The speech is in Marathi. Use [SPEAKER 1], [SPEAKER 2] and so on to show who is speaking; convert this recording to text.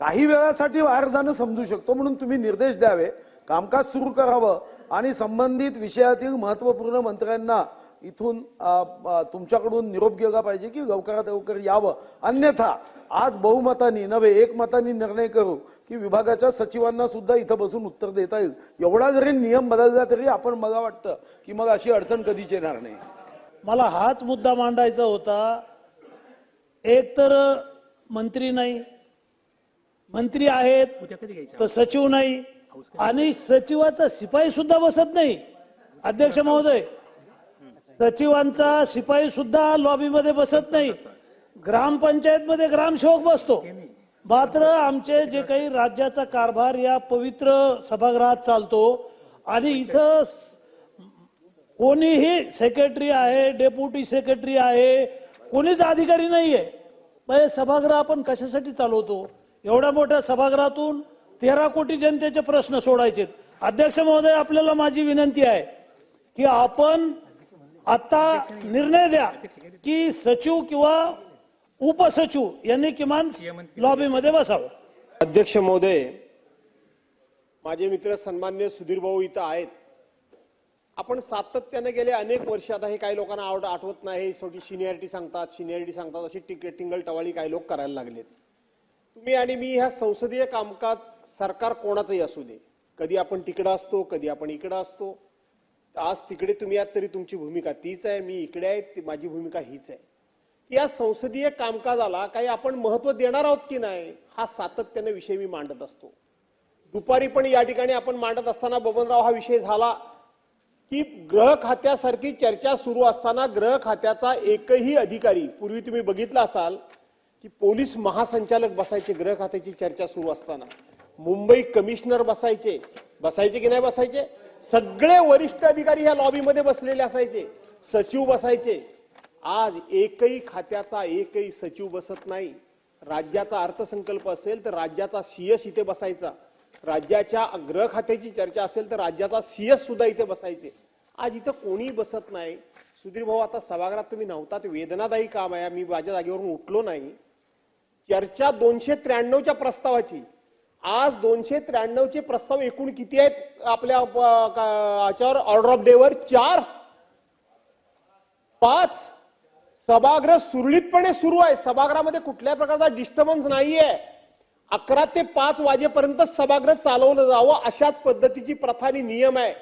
[SPEAKER 1] काही वेळासाठी बाहेर जाणं समजू शकतो म्हणून तुम्ही निर्देश द्यावे. कामकाज सुरू करावं. आणि संबंधित विषयातील महत्त्वपूर्ण मंत्र्यांना इथून तुमच्याकडून निरोप गेला पाहिजे की लवकरात लवकर यावं. अन्यथा आज बहुमतानी नव्हे एकमतानी निर्णय करू की विभागाच्या सचिवांना सुद्धा इथं बसून उत्तर देता येईल. एवढा जरी नियम बदलला तरी आपण मला वाटतं की मग अशी अडचण कधीच येणार नाही.
[SPEAKER 2] मला हाच मुद्दा मांडायचा होता. एक तर मंत्री नाही मंत्री आहेत तर सचिव नाही. आणि सचिवाचा शिपाई सुद्धा बसत नाही. अध्यक्ष महोदय सचिवांचा शिपाई सुद्धा लॉबीमध्ये बसत नाही. ग्रामपंचायत मध्ये ग्रामसेवक बसतो. मात्र आमचे जे काही राज्याचा कारभार या पवित्र सभागृहात चालतो आणि इथं कोणीही सेक्रेटरी आहे डेप्युटी सेक्रेटरी आहे कोणीच अधिकारी नाहीये. सभागृह आपण कशासाठी चालवतो? एवढ्या मोठ्या सभागृहातून तेरा कोटी जनतेचे प्रश्न सोडायचे अध्यक्ष महोदय आपल्याला माझी विनंती आहे की आपण आता निर्णय द्या की सचिव किंवा उपसचिव यांनी किमान लॉबीमध्ये बसावं.
[SPEAKER 3] अध्यक्ष महोदय माझे मित्र सन्मान्य सुधीर भाऊ इथं आहेत. आपण सातत्याने गेले अनेक वर्ष आता हे काही लोकांना आवड आठवत नाही. शेवटी सिनियरिटी सांगतात सिनियरिटी सांगतात अशी टिंगल टवाळी काही लोक करायला लागलेत. तुम्ही आणि मी ह्या संसदीय कामकाज सरकार कोणाचंही असू दे. कधी आपण तिकडं असतो कधी आपण इकडं असतो. आज तिकडे तुम्ही आहात तरी तुमची भूमिका तीच आहे मी इकडे आहे ती माझी भूमिका हीच आहे. की या संसदीय कामकाजाला काही आपण महत्त्व देणार आहोत की नाही हा सातत्याने विषय मी मांडत असतो. दुपारी पण या ठिकाणी आपण मांडत असताना बबनराव हा विषय झाला की ग्रह खात्यासारखी चर्चा सुरू असताना ग्रह खात्याचा एकही अधिकारी पूर्वी तुम्ही बघितला असाल की पोलीस महासंचालक बसायचे गृह खात्याची चर्चा सुरू असताना. मुंबई कमिशनर बसायचे. बसायचे की नाही बसायचे? सगळे वरिष्ठ अधिकारी ह्या लॉबीमध्ये बसलेले असायचे. सचिव बसायचे. आज एकही खात्याचा एकही सचिव बसत नाही. राज्याचा अर्थसंकल्प असेल तर राज्याचा सीएस इथे बसायचा. राज्याच्या गृह खात्याची चर्चा असेल तर राज्याचा सीएस सुद्धा इथे बसायचे. आज इथं कोणी बसत नाही. सुधीर भाऊ आता सभागृहात तुम्ही नव्हतात वेदनादायी काम आहे. मी माझ्या जागेवरून उठलो नाही. चर्चा दोनशे त्र्याण्णवच्या प्रस्तावाची. आज दोनशे त्र्याण्णवचे प्रस्ताव एकूण किती आहेत? आपल्या याच्यावर ऑर्डर ऑफ डेवर चार पाच. सभागृह सुरळीतपणे सुरू आहे. सभागृहामध्ये कुठल्या प्रकारचा डिस्टर्बन्स नाहीये. अकरा ते पाच वाजेपर्यंत सभागृह चालवलं जावं अशाच पद्धतीची प्रथा आणि नियम आहे.